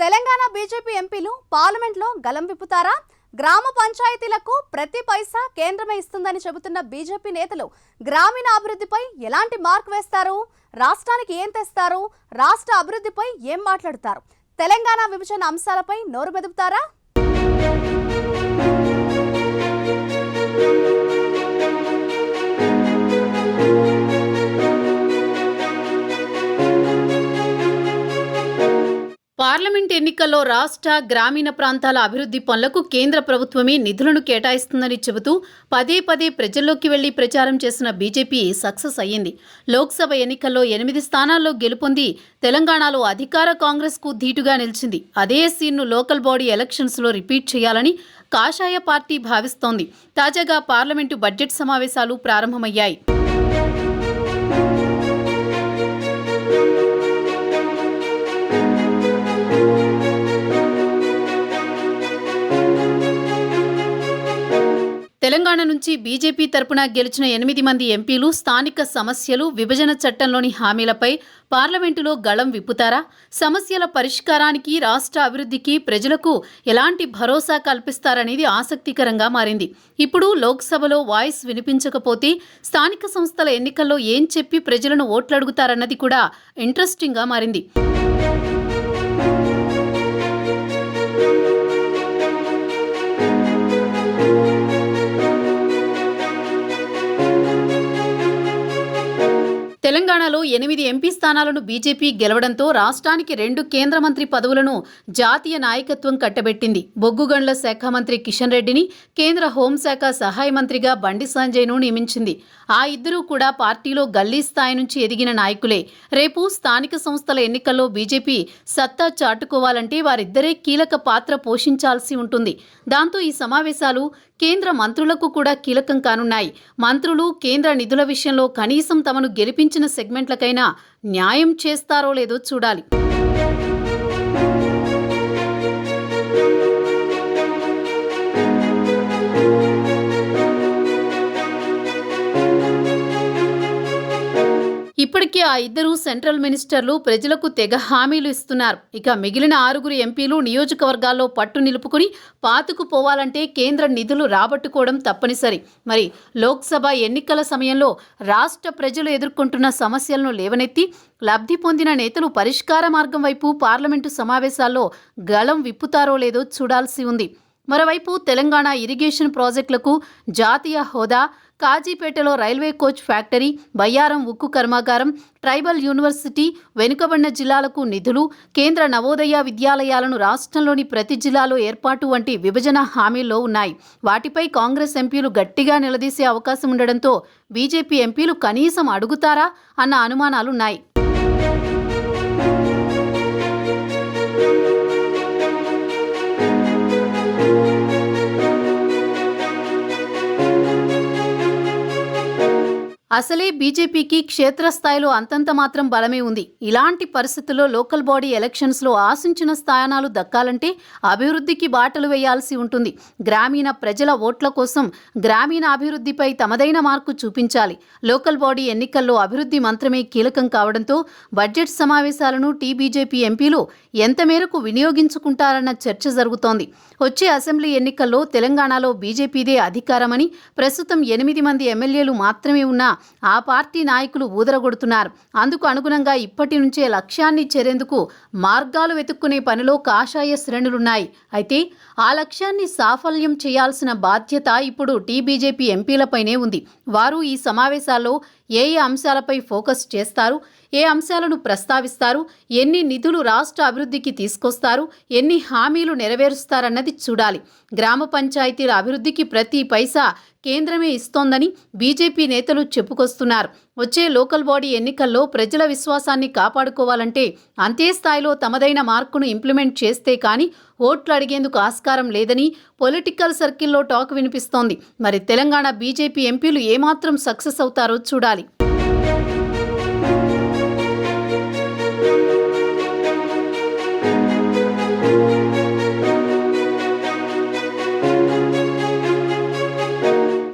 Telangana BJP ఎంపీలు పార్లమెంట్లో గలం విప్పుతారా? గ్రామ పంచాయతీలకు ప్రతి పైసా కేంద్రమే ఇస్తుందని చెబుతున్న బీజేపీ నేతలు గ్రామీణ అభివృద్ధిపై ఎలాంటి మార్క్ వేస్తారు? రాష్ట్రానికి ఏం తెస్తారు? రాష్ట్ర అభివృద్ధిపై ఏం మాట్లాడతారు? తెలంగాణ విభజన అంశాలపై నోరు మెదుపుతారా? పార్లమెంట్ ఎన్నికల్లో రాష్ట్ర గ్రామీణ ప్రాంతాల అభివృద్ధి పనులకు కేంద్ర ప్రభుత్వమే నిధులను కేటాయిస్తుందని చెబుతూ పదే పదే ప్రజల్లోకి వెళ్ళి ప్రచారం చేసిన బీజేపీ సక్సెస్ అయ్యింది. లోక్సభ ఎన్నికల్లో ఎనిమిది స్థానాల్లో గెలుపొంది తెలంగాణలో అధికార కాంగ్రెస్కు ధీటుగా నిలిచింది. అదే సీన్ను లోకల్ బాడీ ఎలక్షన్స్లో రిపీట్ చేయాలని కాషాయ పార్టీ భావిస్తోంది. తాజాగా పార్లమెంటు బడ్జెట్ సమావేశాలు ప్రారంభమయ్యాయి. తెలంగాణ నుంచి బీజేపీ తరపున గెలిచిన ఎనిమిది మంది ఎంపీలు స్థానిక సమస్యలు విభజన చట్టంలోని హామీలపై పార్లమెంటులో గళం విప్పుతారా? సమస్యల పరిష్కారానికి రాష్ట్ర అభివృద్ధికి ప్రజలకు ఎలాంటి భరోసా కల్పిస్తారనేది ఆసక్తికరంగా మారింది. ఇప్పుడు లోక్సభలో వాయిస్ వినిపించకపోతే స్థానిక సంస్థల ఎన్నికల్లో ఏం చెప్పి ప్రజలను ఓట్లడుగుతారన్నది కూడా ఇంట్రెస్టింగ్గా మారింది. తెలంగాణలో ఎనిమిది ఎంపీ స్థానాలను బీజేపీ గెలవడంతో రాష్ట్రానికి రెండు కేంద్ర మంత్రి పదవులను జాతీయ నాయకత్వం కట్టబెట్టింది. బొగ్గుగండ్ల శాఖ మంత్రి కిషన్ రెడ్డిని కేంద్ర హోంశాఖ సహాయ మంత్రిగా బండి సంజయ్ను నియమించింది. ఆ ఇద్దరూ కూడా పార్టీలో గల్లీ స్థాయి నుంచి ఎదిగిన నాయకులే. రేపు స్థానిక సంస్థల ఎన్నికల్లో బీజేపీ సత్తా చాటుకోవాలంటే వారిద్దరే కీలక పాత్ర పోషించాల్సి ఉంటుంది. దాంతో ఈ సమావేశాలు కేంద్ర మంత్రులకు కూడా కీలకం కానున్నాయి. మంత్రులు కేంద్ర నిధుల విషయంలో కనీసం తమను గెలిపించిన సెగ్మెంట్లకైనా న్యాయం చేస్తారో లేదో చూడాలి. ఇప్పటికే ఆ ఇద్దరు సెంట్రల్ మినిస్టర్లు ప్రజలకు తెగ హామీలు ఇస్తున్నారు. ఇక మిగిలిన ఆరుగురు ఎంపీలు నియోజకవర్గాల్లో పట్టు నిలుపుకుని పాతుకుపోవాలంటే కేంద్ర నిధులు రాబట్టుకోవడం తప్పనిసరి. మరి లోక్సభ ఎన్నికల సమయంలో రాష్ట్ర ప్రజలు ఎదుర్కొంటున్న సమస్యలను లేవనెత్తి లబ్ధి పొందిన నేతలు పరిష్కార మార్గం వైపు పార్లమెంటు సమావేశాల్లో గళం విప్పుతారో లేదో చూడాల్సి ఉంది. మరోవైపు తెలంగాణ ఇరిగేషన్ ప్రాజెక్టులకు జాతీయ హోదా కాజీపేటలో రైల్వే కోచ్ ఫ్యాక్టరీ బయ్యారం ఉక్కు కర్మాగారం ట్రైబల్ యూనివర్సిటీ వెనుకబడిన జిల్లాలకు నిధులు కేంద్ర నవోదయ విద్యాలయాలను రాష్ట్రంలోని ప్రతి జిల్లాలో ఏర్పాటు వంటి విభజన హామీల్లో ఉన్నాయి. వాటిపై కాంగ్రెస్ ఎంపీలు గట్టిగా నిలదీసే అవకాశం ఉండడంతో బీజేపీ ఎంపీలు కనీసం అడుగుతారా అన్న అనుమానాలున్నాయి. అసలే బీజేపీకి క్షేత్రస్థాయిలో అంతంత మాత్రం బలమే ఉంది. ఇలాంటి పరిస్థితుల్లో లోకల్ బాడీ ఎలక్షన్స్లో ఆశించిన స్థానాలు దక్కాలంటే అభివృద్ధికి బాటలు వేయాల్సి ఉంటుంది. గ్రామీణ ప్రజల ఓట్ల కోసం గ్రామీణ అభివృద్ధిపై తమదైన మార్కు చూపించాలి. లోకల్ బాడీ ఎన్నికల్లో అభివృద్ధి మంత్రమే కీలకం కావడంతో బడ్జెట్ సమావేశాలను టీబీజేపీ ఎంపీలు ఎంత మేరకు వినియోగించుకుంటారన్న చర్చ జరుగుతోంది. వచ్చే అసెంబ్లీ ఎన్నికల్లో తెలంగాణలో బీజేపీదే అధికారమని ప్రస్తుతం ఎనిమిది మంది ఎమ్మెల్యేలు మాత్రమే ఉన్నా ఆ పార్టీ నాయకులు ఊదరగొడుతున్నారు. అందుకు అనుగుణంగా ఇప్పటి నుంచే లక్ష్యాన్ని చేరేందుకు మార్గాలు వెతుక్కునే పనిలో కాషాయ శ్రేణులున్నాయి. అయితే ఆ లక్ష్యాన్ని సాఫల్యం చేయాల్సిన బాధ్యత ఇప్పుడు టీబీజేపీ ఎంపీలపైనే ఉంది. వారు ఈ సమావేశాల్లో ఏ ఏ అంశాలపై ఫోకస్ చేస్తారు ఏ అంశాలను ప్రస్తావిస్తారు ఎన్ని నిధులు రాష్ట్ర అభివృద్ధికి తీసుకొస్తారు ఎన్ని హామీలు నెరవేరుస్తారన్నది చూడాలి. గ్రామ పంచాయతీల అభివృద్ధికి ప్రతి పైసా కేంద్రమే ఇస్తోందని బీజేపీ నేతలు చెప్పుకొస్తున్నారు. వచ్చే లోకల్ బాడీ ఎన్నికల్లో ప్రజల విశ్వాసాన్ని కాపాడుకోవాలంటే అంతే స్థాయిలో తమదైన మార్కును ఇంప్లిమెంట్ చేస్తే కానీ ఓట్లు అడిగేందుకు ఆస్కారం లేదని పొలిటికల్ సర్కిల్లో టాక్ వినిపిస్తోంది. మరి తెలంగాణ బీజేపీ ఎంపీలు ఏమాత్రం సక్సెస్ అవుతారో చూడాలి.